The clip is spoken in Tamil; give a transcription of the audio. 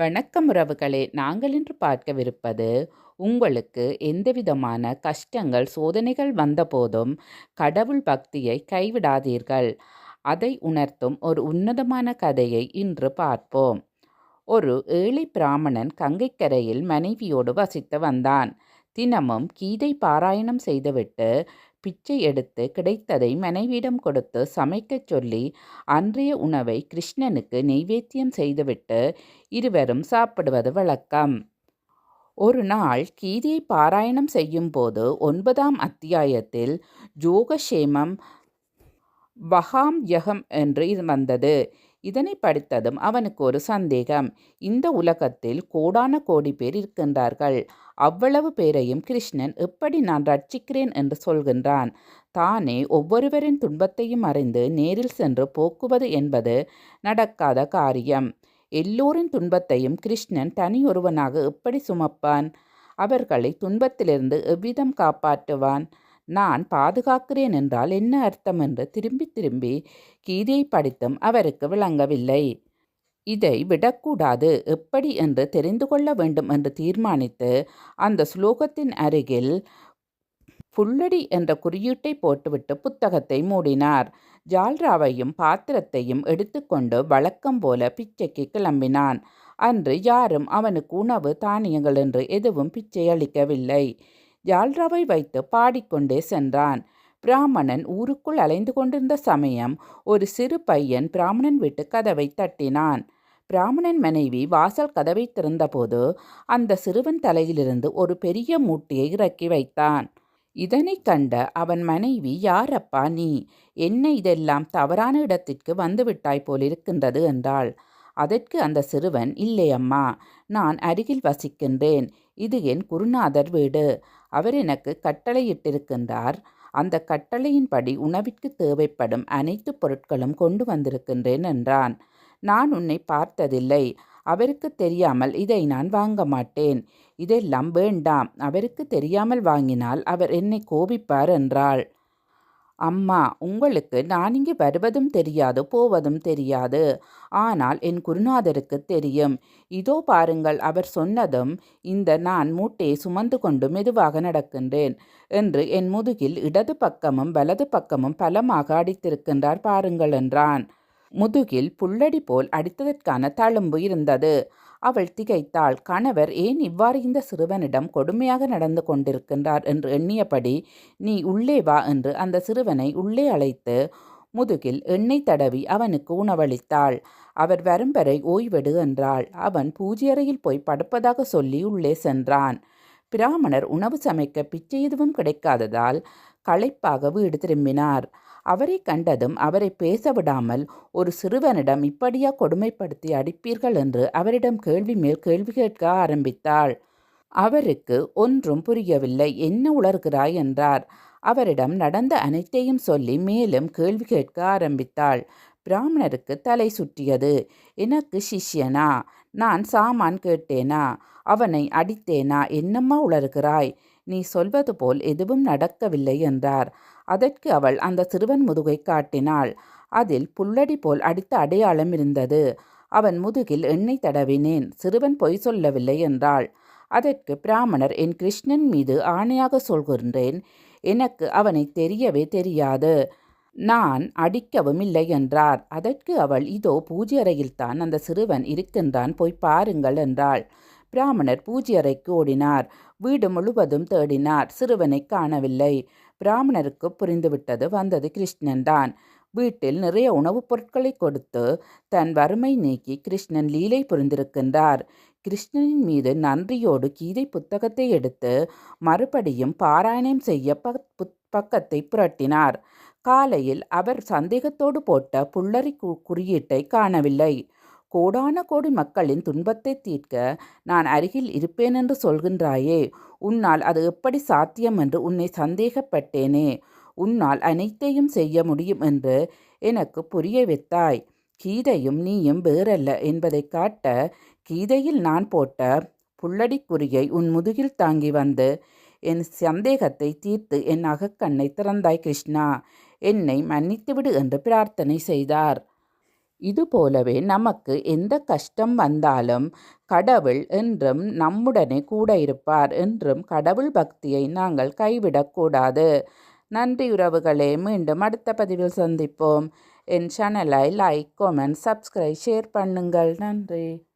வணக்கம் உறவுகளே. நாங்கள் இன்று பார்க்கவிருப்பது உங்களுக்கு எந்தவிதமான கஷ்டங்கள் சோதனைகள் வந்தபோதும் கடவுள் பக்தியை கைவிடாதீர்கள். அதை உணர்த்தும் ஒரு உன்னதமான கதையை இன்று பார்ப்போம். ஒரு ஏழை பிராமணன் கங்கைக்கரையில் மனைவியோடு வசித்து வந்தான். தினமும் கீதை பாராயணம் செய்துவிட்டு பிச்சை எடுத்து கிடைத்ததை மனைவியிடம் கொடுத்து சமைக்கச் சொல்லி அன்றைய உணவை கிருஷ்ணனுக்கு நெய்வேத்தியம் செய்துவிட்டு இருவரும் சாப்பிடுவது வழக்கம். ஒரு நாள் கீதையை பாராயணம் செய்யும்போது ஒன்பதாம் அத்தியாயத்தில் ஜோகஷேமம் வகாம் யகம் என்று வந்தது. இதனை படித்ததும் அவனுக்கு ஒரு சந்தேகம். இந்த உலகத்தில் கோடான கோடி பேர் இருக்கின்றார்கள். அவ்வளவு பேரையும் கிருஷ்ணன் எப்படி நான் ரட்சிக்கிறேன் என்று சொல்கின்றான். தானே ஒவ்வொருவரின் துன்பத்தையும் அறிந்து நேரில் சென்று போக்குவது என்பது நடக்காத காரியம். எல்லோரின் துன்பத்தையும் கிருஷ்ணன் தனியொருவனாக எப்படி சுமப்பான்? அவர்களை துன்பத்திலிருந்து எவ்விதம் காப்பாற்றுவான்? நான் பாதுகாக்கிறேன் என்றால் என்ன அர்த்தம் என்று திரும்பி திரும்பி கீதையை படித்தும் அவருக்கு விளங்கவில்லை. இதை விடக்கூடாது. எப்படி என்று தெரிந்து கொள்ள வேண்டும் என்று தீர்மானித்து அந்த ஸ்லோகத்தின் அருகில் புல்லடி என்ற குறியீட்டை போட்டுவிட்டு புத்தகத்தை மூடினார். ஜால்ராவையும் பாத்திரத்தையும் எடுத்துக்கொண்டு வழக்கம் போல பிச்சைக்கு கிளம்பினான். அன்று யாரும் அவனுக்கு உணவு தானியங்கள் என்று எதுவும் பிச்சை அளிக்கவில்லை. ஜால்ராவை வைத்து பாடிக்கொண்டே சென்றான். பிராமணன் ஊருக்குள் அலைந்து கொண்டிருந்த சமயம் ஒரு சிறு பையன் பிராமணன் வீட்டு கதவை தட்டினான். பிராமணன் மனைவி வாசல் கதவை திறந்தபோது அந்த சிறுவன் தலையிலிருந்து ஒரு பெரிய மூட்டையை இறக்கி வைத்தான். இதனை கண்ட அவன் மனைவி யாரப்பா நீ? என்ன இதெல்லாம் தவறான இடத்திற்கு வந்துவிட்டாய் போலிருக்கின்றது என்றாள். அதற்கு அந்த சிறுவன் இல்லை அம்மா நான் அருகில் வசிக்கின்றேன். இது என் குருநாதர் வீடு. அவர் எனக்கு கட்டளையிட்டிருக்கின்றார். அந்த கட்டளையின்படி உணவிற்கு தேவைப்படும் அனைத்து பொருட்களும் கொண்டு வந்திருக்கின்றேன் என்றான். நான் உன்னை பார்த்ததில்லை. அவருக்கு தெரியாமல் இதை நான் வாங்க மாட்டேன். இதெல்லாம் வேண்டாம். அவருக்கு தெரியாமல் வாங்கினால் அவர் என்னை கோபிப்பார் என்றாள். அம்மா உங்களுக்கு நான் இங்கே வருவதும் தெரியாது போவதும் தெரியாது. ஆனால் என் குருநாதருக்கு தெரியும். இதோ பாருங்கள் அவர் சொன்னதும் இந்த நான் மூட்டையை சுமந்து கொண்டு மெதுவாக நடக்கின்றேன் என்று என் முதுகில் இடது பக்கமும் வலது பக்கமும் பலமாக அடித்திருக்கின்றார் பாருங்கள் என்றான். முதுகில் புல்லடி போல் அடித்ததற்கான தழும்பு இருந்தது. அவள் திகைத்தாள். கணவர் ஏன் இவ்வாறு இந்த சிறுவனிடம் கொடுமையாக நடந்து கொண்டிருக்கின்றார் என்று எண்ணியபடி நீ உள்ளே வா என்று அந்த சிறுவனை உள்ளே அழைத்து முதுகில் எண்ணெய் தடவி அவனுக்கு உணவளித்தாள். அவர் வரும் வரை ஓய்வெடு என்றாள். அவன் பூஜையறையில் போய் படுப்பதாக சொல்லி உள்ளே சென்றான். பிராமணர் உணவு சமைக்க பிச்சை எதுவும் கிடைக்காததால் களைப்பாக வீடு திரும்பினார். அவரை கண்டதும் அவரை பேச விடாமல் ஒரு சிறுவனிடம் இப்படியா கொடுமைப்படுத்தி அடிப்பீர்கள்? என்று அவரிடம் கேள்வி மேல் கேள்வி கேட்க ஆரம்பித்தாள். அவருக்கு ஒன்றும் புரியவில்லை. என்ன உளர்கிறாய் என்றார். அவரிடம் நடந்த அனைத்தையும் சொல்லி மேலும் கேள்வி கேட்க ஆரம்பித்தாள். பிராமணருக்கு தலை சுற்றியது. எனக்கு சிஷ்யனா? நான் சாமான் கேட்டேனா? அவனை அடித்தேனா? என்னம்மா உளர்கிறாய் நீ சொல்வது போல் எதுவும் நடக்கவில்லை என்றார். அதற்கு அவள் அந்த சிறுவன் முதுகை காட்டினாள். அதில் புல்லடி போல் அடித்த அடையாளம் இருந்தது. அவன் முதுகில் எண்ணெய் தடவினேன். சிறுவன் பொய் சொல்லவில்லை என்றாள். அதற்கு பிராமணர் என் கிருஷ்ணன் மீது ஆணையாக சொல்கின்றேன். எனக்கு அவனை தெரியவே தெரியாது. நான் அடிக்கவும் இல்லை என்றார். அதற்கு அவள் இதோ பூஜை அறையில்தான் அந்த சிறுவன் இருக்கின்றான். போய் பாருங்கள் என்றாள். பிராமணர் பூஜை அறைக்கு ஓடினார். வீடு முழுவதும் தேடினார். சிறுவனை காணவில்லை. பிராமணருக்கு புரிந்துவிட்டது வந்தது கிருஷ்ணன்தான் வீட்டில் நிறைய உணவுப் பொருட்களை கொடுத்து தன் வறுமை நீக்கி கிருஷ்ணன் லீலை புரிந்திருக்கின்றார். கிருஷ்ணனின் மீது நன்றியோடு கீதை புத்தகத்தை எடுத்து மறுபடியும் பாராயணம் செய்ய பக்கத்தை புரட்டினார். காலையில் அவர் சந்தேகத்தோடு போட்ட புல்லரி குறியீட்டை காணவில்லை. கோடான கோடி மக்களின் துன்பத்தை தீர்க்க நான் அருகில் இருப்பேன் என்று சொல்கின்றாயே. உன்னால் அது எப்படி சாத்தியம் என்று உன்னை சந்தேகப்பட்டேனே. உன்னால் அனைத்தையும் செய்ய முடியும் என்று எனக்கு புரிய வைத்தாய் கீதையும் நீயும் வேறல்ல என்பதை காட்ட கீதையில் நான் போட்ட புள்ளடிக்குறியை உன் முதுகில் தாங்கி வந்து என் சந்தேகத்தை தீர்த்து என் அகக்கண்ணை திறந்தாய் கிருஷ்ணா. என்னை மன்னித்துவிடு என்று பிரார்த்தனை செய்தார். இதுபோலவே நமக்கு எந்த கஷ்டம் வந்தாலும் கடவுள் என்றும் நம்முடனே கூட இருப்பார் என்றும் கடவுள் பக்தியை நாங்கள் கைவிடக்கூடாது. நன்றி உறவுகளே. மீண்டும் அடுத்த பதிவில் சந்திப்போம். என் சேனலை லைக் கமெண்ட் சப்ஸ்கிரைப் ஷேர் பண்ணுங்கள். நன்றி.